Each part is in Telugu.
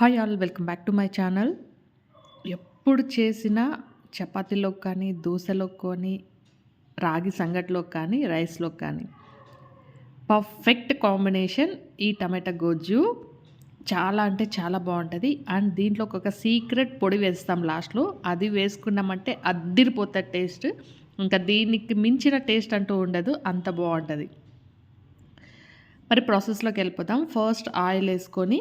Hi all welcome back to my channel ఎప్పుడు చేసిన చపాతీలో కానీ దోశలో కానీ రాగి సంగట్లో కానీ రైస్లో కానీ పర్ఫెక్ట్ కాంబినేషన్ ఈ టమాటా గోజ్జు చాలా అంటే చాలా బాగుంటుంది. అండ్ దీంట్లో ఒక సీక్రెట్ పొడి వేస్తాం లాస్ట్లో అది వేసుకున్నామంటే అద్దిరిపోతుంది టేస్ట్ ఇంకా దీనికి మించిన టేస్ట్ అంటూ ఉండదు. అంత బాగుంటుంది. మరి ప్రాసెస్లోకి వెళ్ళిపోతాం ఫస్ట్ ఆయిల్ వేసుకొని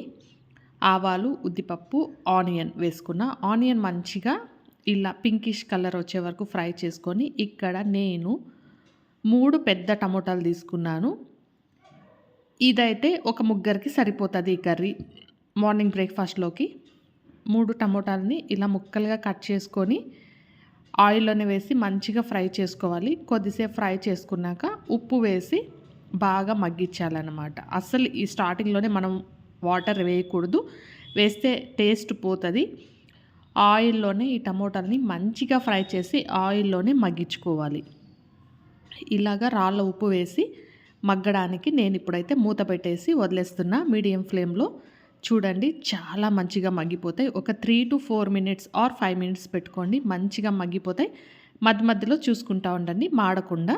ఆవాలు ఉద్దిపప్పు ఆనియన్ వేసుకున్న ఆనియన్ మంచిగా ఇలా పింకిష్ కలర్ వచ్చే వరకు ఫ్రై చేసుకొని ఇక్కడ నేను మూడు పెద్ద టమోటాలు తీసుకున్నాను. ఇదైతే ఒక ముగ్గురికి సరిపోతుంది ఈ కర్రీ. మార్నింగ్ బ్రేక్ఫాస్ట్లోకి మూడు టమోటాలని ఇలా ముక్కలుగా కట్ చేసుకొని ఆయిల్లోనే వేసి మంచిగా ఫ్రై చేసుకోవాలి. కొద్దిసేపు ఫ్రై చేసుకున్నాక ఉప్పు వేసి బాగా మగ్గించాలన్నమాట. అసలు ఈ స్టార్టింగ్లోనే మనం వాటర్ వేయకూడదు. వేస్తే టేస్ట్ పోతుంది. ఆయిల్లోనే ఈ టమోటాలని మంచిగా ఫ్రై చేసి ఆయిల్లోనే మగ్గించుకోవాలి. ఇలాగా రాళ్ళ ఉప్పు వేసి మగ్గడానికి నేను ఇప్పుడైతే మూత పెట్టేసి వదిలేస్తున్నా. మీడియం ఫ్లేమ్లో చూడండి చాలా మంచిగా మగ్గిపోతాయి. ఒక three to four minutes or five minutes పెట్టుకోండి మంచిగా మగ్గిపోతాయి. మధ్య మధ్యలో చూసుకుంటా ఉండండి మాడకుండా.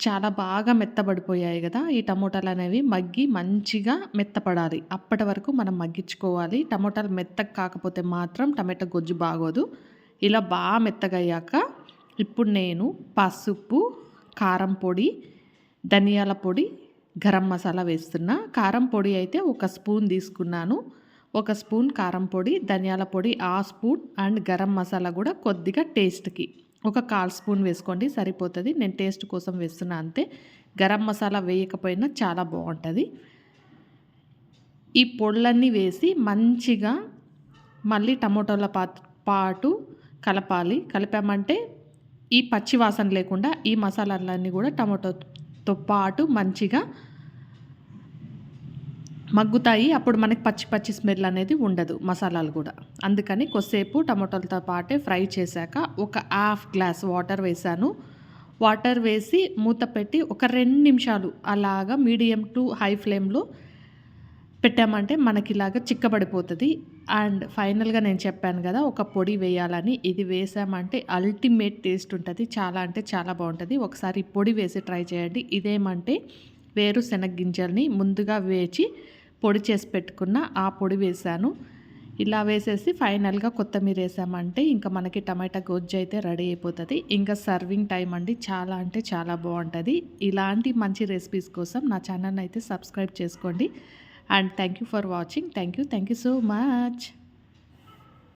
చాలా బాగా మెత్తబడిపోయాయి కదా. ఈ టమోటాలు అనేవి మగ్గి మంచిగా మెత్తపడాలి. అప్పటి వరకు మనం మగ్గించుకోవాలి. టమోటాలు మెత్తగా కాకపోతే మాత్రం టమాటా గొజ్జు బాగోదు. ఇలా బాగా మెత్తగయ్యాక ఇప్పుడు నేను పసుపు కారం పొడి ధనియాల పొడి గరం మసాలా వేస్తున్నా. కారం పొడి అయితే ఒక స్పూన్ తీసుకున్నాను. ఒక స్పూన్ కారం పొడి ధనియాల పొడి ఆ స్పూన్ అండ్ గరం మసాలా కూడా కొద్దిగా టేస్ట్కి. ఒక కాల్ స్పూన్ వేసుకోండి సరిపోతుంది. నేను టేస్ట్ కోసం వేస్తున్నా అంతే. గరం మసాలా వేయకపోయినా చాలా బాగుంటుంది. ఈ పొళ్ళన్నీ వేసి మంచిగా మళ్ళీ టమోటాల పాటు కలపాలి. కలిపామంటే ఈ పచ్చి వాసన లేకుండా ఈ మసాలాలన్నీ కూడా టమోటోతో పాటు మంచిగా మగ్గుతాయి. అప్పుడు మనకి పచ్చి పచ్చి స్మెల్ అనేది ఉండదు మసాలాలు కూడా. అందుకని కొద్దిసేపు టమాటోలతో పాటే ఫ్రై చేశాక ఒక హాఫ్ గ్లాస్ వాటర్ వేసాను వాటర్ వేసి మూత పెట్టి ఒక రెండు నిమిషాలు అలాగా మీడియం టు హై ఫ్లేమ్లో పెట్టామంటే మనకి ఇలాగ చిక్కబడిపోతుంది. అండ్ ఫైనల్గా నేను చెప్పాను కదా ఒక పొడి వేయాలని. ఇది వేసామంటే అల్టిమేట్ టేస్ట్ ఉంటుంది. చాలా అంటే చాలా బాగుంటుంది. ఒకసారి పొడి వేసి ట్రై చేయండి. ఇదేమంటే వేరుశెనగ గింజల్ని ముందుగా వేచి పొడి చేసి పెట్టుకున్న ఆ పొడి వేసాను ఇలా వేసేసి ఫైనల్గా కొత్తిమీర వేసామంటే ఇంకా మనకి టమాటా గొజ్జు అయితే రెడీ అయిపోతుంది. ఇంకా సర్వింగ్ టైం అండి. చాలా అంటే చాలా బాగుంటుంది. ఇలాంటి మంచి రెసిపీస్ కోసం నా ఛానల్ అయితే సబ్స్క్రైబ్ చేసుకోండి. And thank you for watching. Thank you. Thank you so much.